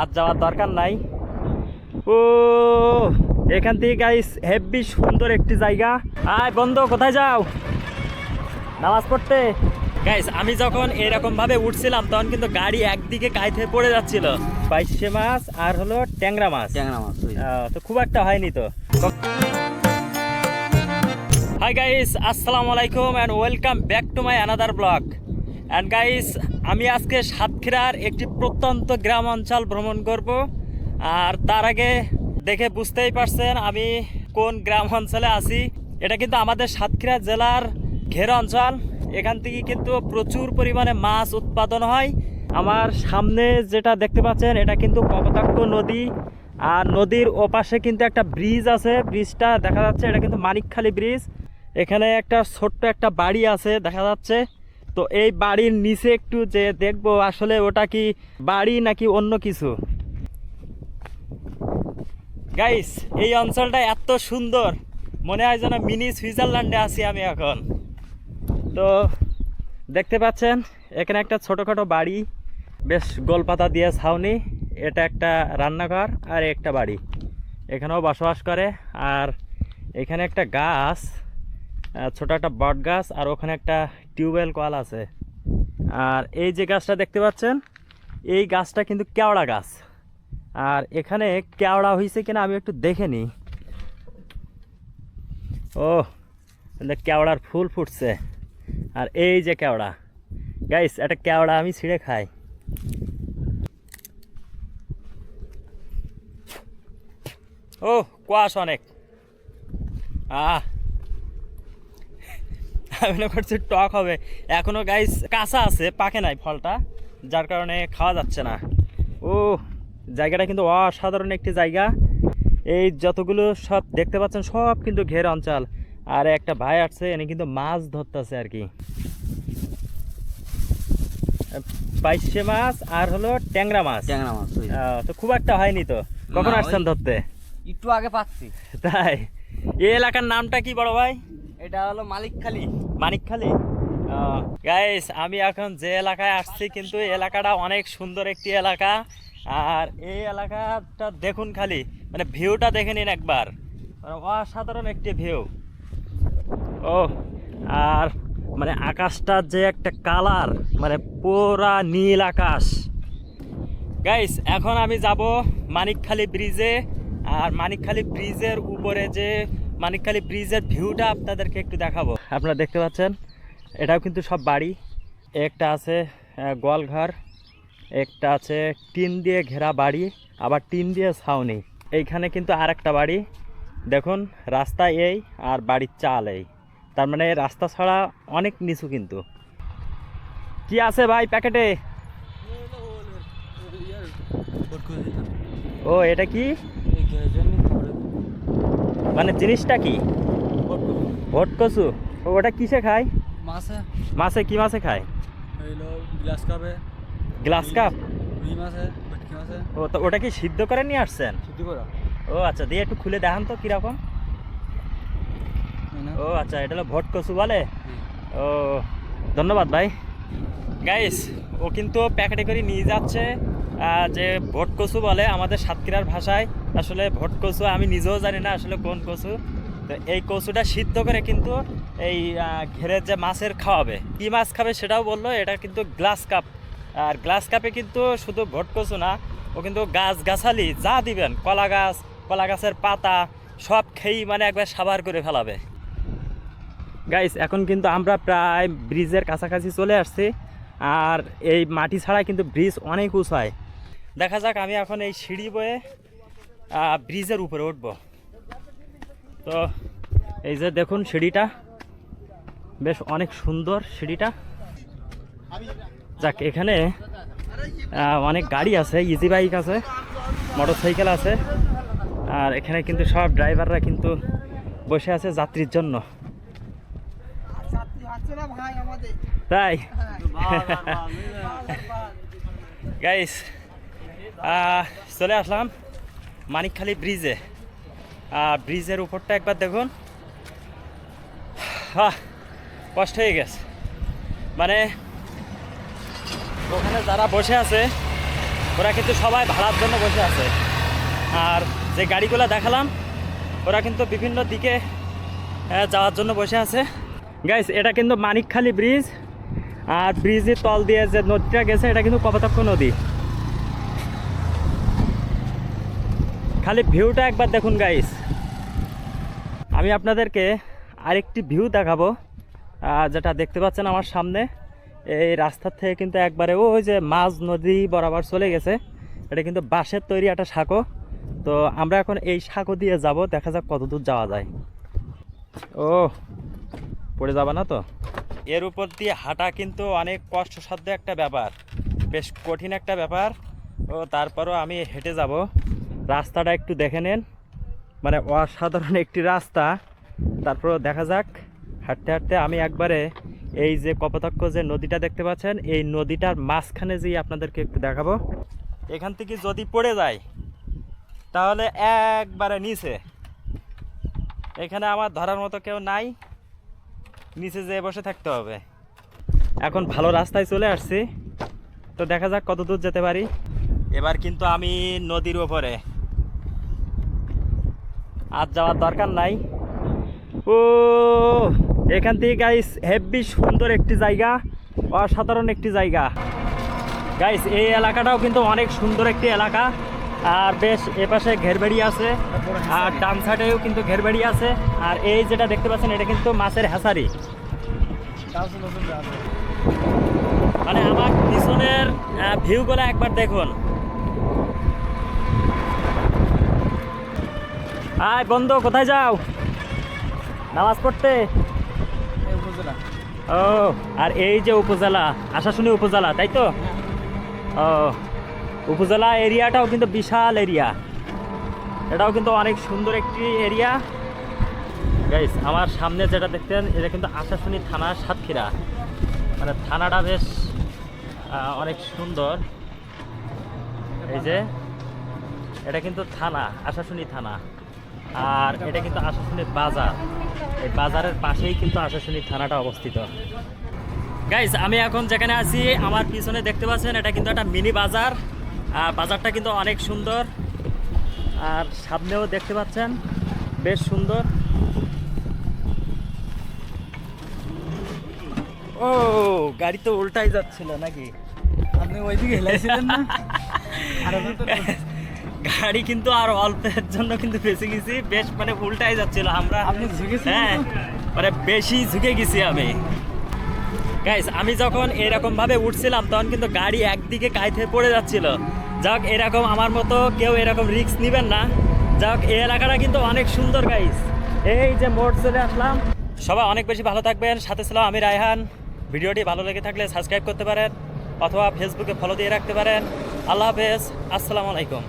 আর যাওয়ার দরকার নাই। ও এখান থেকে গাইস হেভি সুন্দর একটি জায়গা। আয় বন্ধ কোথায় যাও? নামাজ পড়তে। গাইস আমি যখন এরকম ভাবে উঠছিলাম তখন কিন্তু গাড়ি একদিকে কাইতে পড়ে যাচ্ছিল। বাইশে মাছ আর হলো ট্যাংরা মাছ। ট্যাংরা মাছ তো খুব একটা হয়নি তো। হাই গাইস আসসালামু আলাইকুম and welcome back to my another vlog and guys আমি আজকে সাতক্ষীরার একটি প্রত্যন্ত গ্রাম অঞ্চল ভ্রমণ করব। আর তার আগে দেখে বুঝতেই পারছেন আমি কোন গ্রাম অঞ্চলে আছি। এটা কিন্তু আমাদের সাতক্ষীরা জেলার ঘের অঞ্চল। এখান থেকে কিন্তু প্রচুর পরিমাণে মাছ উৎপাদন হয়। আমার সামনে যেটা দেখতে পাচ্ছেন, এটা কিন্তু কপোতাক্ষ নদী। আর নদীর ওপাশে কিন্তু একটা ব্রিজ আছে। ব্রিজটা দেখা যাচ্ছে, এটা কিন্তু মানিকখালী ব্রিজ। এখানে একটা ছোট্ট একটা বাড়ি আছে, দেখা যাচ্ছে। তো এই বাড়ির নিচে একটু যে দেখব, আসলে ওটা কি বাড়ি নাকি অন্য কিছু? গাইস এই অঞ্চলটা এত সুন্দর, মনে হয় যেন মিনি সুইজারল্যান্ডে আছি আমি এখন। তো দেখতে পাচ্ছেন, এখানে একটা ছোটোখাটো বাড়ি, বেশ গোলপাতা দিয়ে ছাউনি, এটা একটা রান্নাঘর আর একটা বাড়ি। এখানেও বসবাস করে, আর এখানে একটা গাছ। ছোট একটা বট গাছ আর ওখানে একটা টিউবওয়েল কল আছে। আর এই যে গাছটা দেখতে পাচ্ছেন, এই গাছটা কিন্তু কেওড়া গাছ। আর এখানে কেওড়া হয়েছে কিনা আমি একটু দেখে নিই। ও কেওড়ার ফুল ফুটছে। আর এই যে কেওড়া, গাইস, একটা কেওড়া আমি ছিঁড়ে খাই। ও কুয়াশ অনেক। আহ মনে করছি টক হবে। এখনও গাইস কাঁচা আছে পাকে নাই ফলটা যার কারণে খাওয়া যাচ্ছে না। ও জায়গাটা কিন্তু অসাধারণ একটি জায়গা। এই যতগুলো সব দেখতে পাচ্ছেন সব কিন্তু ঘের অঞ্চল। আর একটা ভাই আসছে এনে কিন্তু মাছ ধরতেছে আর কি। বাইশে মাছ আর হলো ট্যাংরা মাছ। ট্যাংরা মাছ তো খুব একটা হয়নি তো। কখন আসছেন ধরতে? একটু আগে পাচ্ছি। তাই। এই এলাকার নামটা কি বড় ভাই? এটা হলো মালিকখালি। মানিকখালী। গাইস আমি এখন যে এলাকায় আসছি কিন্তু এলাকাটা অনেক সুন্দর একটি এলাকা। আর এই এলাকাটা দেখুন খালি মানে ভিউটা দেখে নিন একবার। মানে অসাধারণ একটি ভিউ। ও আর মানে আকাশটা যে একটা কালার মানে পুরা নীল আকাশ। গাইস এখন আমি যাব মানিকখালী ব্রিজে। আর মানিকখালী ব্রিজের উপরে যে মানিকখালী ব্রিজের ভিউটা আপনাদেরকে একটু দেখাবো। আপনারা দেখতে পাচ্ছেন, এটাও কিন্তু সব বাড়ি। একটা আছে গোয়ালঘর, একটা আছে টিন দিয়ে ঘেরা বাড়ি, আবার টিন দিয়ে ছাউনি। এইখানে কিন্তু আর একটা বাড়ি। দেখুন, রাস্তা এই আর বাড়ির চাল এই। তার মানে রাস্তা ছাড়া অনেক নিচু কিন্তু। কি আছে ভাই প্যাকেটে? ও, এটা কি? মানে জিনিসটা কি? ভোট কচু ও, ওটা কিসে খায়? মাছে। মাছে কি মাছে খায়? হইল গ্লাস কাপে। Glass cup? রুই মাছে ও তো ওটা কি সিদ্ধ করে নিয়ে আসছেন? শুদ্ধ করা। ও আচ্ছা দিয়ে একটু খুলে দেখান তো কীরকম। ও আচ্ছা এটা হলো ভোট কচু বলে ও ধন্যবাদ ভাই। গাইস ও কিন্তু প্যাকেটে করে নিয়ে যাচ্ছে। যে ভোট কচু বলে আমাদের সাতক্ষীরার ভাষায়, আসলে ভোট কচু আমি নিজেও জানি না আসলে কোন কচু তো এই কচুটা সিদ্ধ করে কিন্তু এই ঘেরের যে মাছের খাওয়াবে, কী মাছ খাবে সেটাও বলল, এটা কিন্তু গ্লাস কাপ। আর গ্লাস কাপে কিন্তু শুধু ভোট কচু না, ও কিন্তু গাছ গাছালি যা দিবেন, কলা গাছ, কলা গাছের পাতা, সব খেয়েই মানে একবার সাবার করে ফেলাবে। গাইস এখন কিন্তু আমরা প্রায় ব্রিজের কাছাকাছি চলে আসছি, আর এই মাটি ছাড়া কিন্তু ব্রিজ অনেক উঁচায় দেখা যাক আমি এখন এই সিঁড়ি বয়ে ব্রিজের উপরে উঠব। তো এই যে দেখুন সিঁড়িটা বেশ অনেক সুন্দর সিঁড়িটা। যাক এখানে অনেক গাড়ি আছে ইজি বাইক আছে মোটর সাইকেল আছে আর এখানে কিন্তু সব ড্রাইভাররা কিন্তু বসে আছে যাত্রীর জন্য। তাই? গাইস চলে আসলাম মানিকখালী ব্রিজে। ব্রিজের উপরটা একবার দেখুন। কষ্ট হয়ে গেছে। মানে ওখানে যারা বসে আছে, ওরা কিন্তু সবাই ভাড়ার জন্য বসে আছে। আর যে গাড়িগুলো দেখালাম, ওরা কিন্তু বিভিন্ন দিকে যাওয়ার জন্য বসে আছে। গাইস এটা কিন্তু মানিকখালী ব্রিজ। আর ব্রিজের তল দিয়ে যে নদীটা গেছে, এটা কিন্তু কপোতাক্ষ নদী। খালি ভিউটা একবার দেখুন গাইস আমি আপনাদেরকে আরেকটি ভিউ দেখাবো যেটা দেখতে পাচ্ছেন আমার সামনে। এই রাস্তার থেকে কিন্তু একবারে ওই যে মাঝ নদী বরাবর চলে গেছে। এটা কিন্তু বাঁশের তৈরি একটা সাঁকো। তো আমরা এখন এই সাঁকো দিয়ে যাব, দেখা যাক কত দূর যাওয়া যায়। ও, পড়ে যাবে না তো? এর উপর দিয়ে হাঁটা কিন্তু অনেক কষ্টসাধ্য একটা ব্যাপার, বেশ কঠিন একটা ব্যাপার। ও, তারপরও আমি হেঁটে যাব। রাস্তাটা একটু দেখে নেন। মানে অসাধারণ একটি রাস্তা। তারপরও দেখা যাক, হাঁটতে হাঁটতে আমি একবারে এই যে কপোতাক্ষ যে নদীটা দেখতে পাচ্ছেন, এই নদীটার মাঝখানে যেয়ে আপনাদেরকে একটু দেখাবো। এখান থেকে যদি পড়ে যায়, তাহলে একবারে নিচে। এখানে আমার ধরার মতো কেউ নাই, নিচে যেয়ে বসে থাকতে হবে। এখন ভালো রাস্তায় চলে আসছি। তো দেখা যাক কত দূর যেতে পারি। এবার কিন্তু আমি নদীর ওপরে। আজ যাওয়ার দরকার নাই। ও, এখান থেকে গাইস হেভি সুন্দর একটি জায়গা, অসাধারণ একটি জায়গা। গাইস এই এলাকাটাও কিন্তু অনেক সুন্দর একটি এলাকা। আর বেশ, এপাশে ঘেরবাড়ি আছে। আর ডান সাইডেও কিন্তু ঘেরবাড়ি আছে। আর এই যেটা দেখতে পাচ্ছেন, এটা কিন্তু মাছের হ্যাসারি। মানে আমার পিছনের ভিউগুলো একবার দেখুন। আয় বন্ধু, কোথায় যাও? নামাজ পড়তে? ও, আর এই যে উপজেলা আশাশুনি উপজেলা, তাই তো? ও, উপজেলা এরিয়াটাও কিন্তু বিশাল এরিয়া। এটাও কিন্তু অনেক সুন্দর একটি এরিয়া। গাইস আমার সামনে যেটা দেখতেন এটা কিন্তু আশাশুনি থানা সাতক্ষীরা। মানে থানাটা বেশ অনেক সুন্দর। এই যে, এটা কিন্তু থানা আশাশুনি থানা। আর এটা কিন্তু আশাশুনি বাজার। এই বাজারের পাশেই কিন্তু আশাশুনি থানাটা অবস্থিত। গাইস আমি এখন যেখানে আছি, আমার পিছনে দেখতে পাচ্ছেন, এটা কিন্তু একটা মিনি বাজার। বাজারটা কিন্তু অনেক সুন্দর। আর সামনেও দেখতে পাচ্ছেন, বেশ সুন্দর। ও, গাড়ি তো উল্টাই যাচ্ছিল নাকি? আপনি ওইদিকে হেলাইছিলেন না? গাড়ি কিন্তু আর অল্পের জন্য কিন্তু বেঁচে গেছি। বেশ মানে উল্টাই যাচ্ছিল আমরা। হ্যাঁ মানে বেশি ঝুঁকে গেছি আমি। গাইস আমি যখন এরকম ভাবে উঠছিলাম তখন কিন্তু গাড়ি একদিকে কাইতে পড়ে যাচ্ছিল। যাক এরকম আমার মতো কেউ এরকম রিস্ক নেবেন না। যাক এই এলাকাটা কিন্তু অনেক সুন্দর গাইস এই যে মোড় চলে আসলাম। সবাই অনেক বেশি ভালো থাকবেন। সাথে ছিলাম আমি রায়হান। ভিডিওটি ভালো লেগে থাকলে সাবস্ক্রাইব করতে পারেন অথবা ফেসবুকে ফলো দিয়ে রাখতে পারেন। আল্লাহ হাফেজ। আসসালামু আলাইকুম।